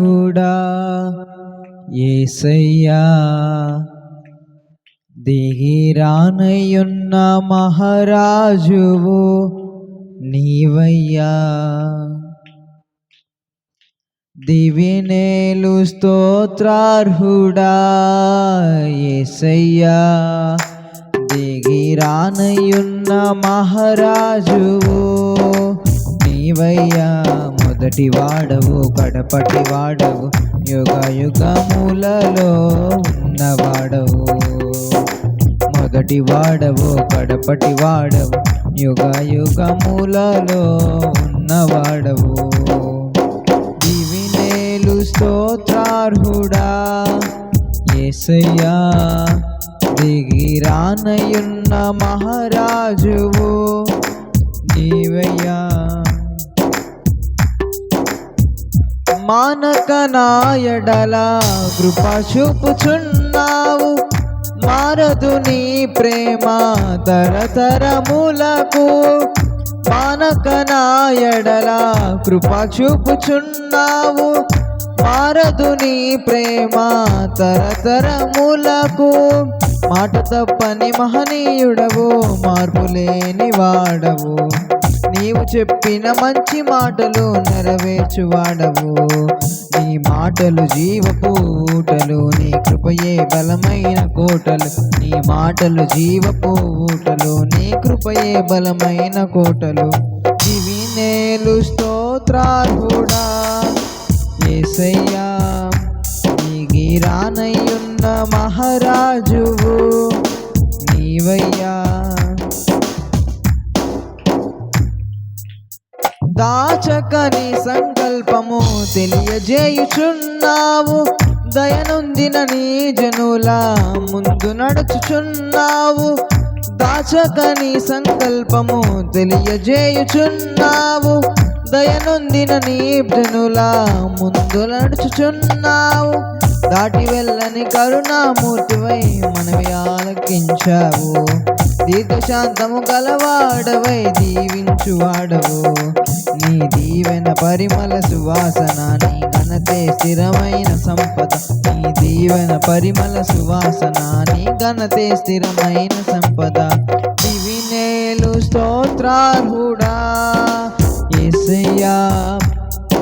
కూడా ఏసయ్యా దిగిరానయున్న మహారాజువు నీవయ్యా. దివినేలు స్తోత్రార్హుడా ఏసయ్యా దిగిరానయున్న మహారాజువు మొదటి వాడవు కడపటి వాడవు యుగ యుగములలో ఉన్నవాడవు. మొదటి వాడవు కడపటి వాడవు యుగ యుగములలో ఉన్నవాడవు. దివినేలు స్తోత్రార్హుడా ఏసయ్యా దిగిరానయున్న మహారాజువు నీవయ్యా. మానక నాయడల కృప చూపుచున్నావు. మారదు నీ ప్రేమ తరతరములకు మానక నాయడల కృప చూపుచున్నావు. మారదు నీ ప్రేమ తరతరములకు మాట తప్పని మహనీయుడవు మార్పు లేని వాడవు. నీవు చెప్పిన మంచి మాటలు నెరవేర్చువాడవు నీ మాటలు జీవపు ఊటలు నీ కృపయే బలమైన కోటలు. నీ మాటలు జీవపు ఊటలు నీ కృపయే బలమైన కోటలు. ఇవి నేలు స్తోత్రార్హుడా ఏసయ్యా దిగిరానయ్యున్న మహారాజువు నీవయ్యా. దాచకని సంకల్పము తెలియజేయుచున్నావు. దయనుందిన నీ జనుల ముందు నడుచుచున్నావు. దాచకని సంకల్పము తెలియజేయుచున్నావు. దయనుందిన నీ జనుల ముందు నడుచుచున్నావు. దాటి వెళ్ళని కరుణామూర్తివై మనవి ఆలకించావు. దీర్ఘశాంతము గలవాడవై దీవించువాడవు నీ దీవెన పరిమళ సువాసన నీ ఘనతే స్థిరమైన సంపద. నీ దీవెన పరిమళ సువాసన నీ ఘనతే స్థిరమైన సంపద. దివినేలు స్తోత్రార్హుడా ఎసయ్యా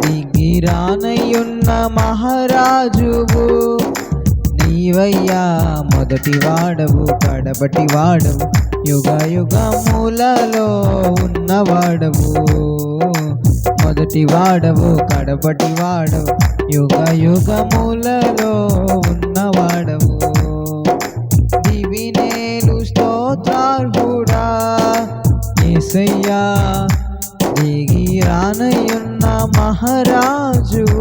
దిగిరానయున్న మహారాజువు. నీవయ్యా మొదటి వాడవు కడబటి వాడవు యుగ యుగములలో ఉన్నవాడవు. మొదటి వాడవు కడపటి వాడవు యుగ యుగములలో ఉన్నవాడవు. దివినేలు స్తోత్రార్హుడా ఏసయ్యా దిగి రానయ్యున్న మహారాజు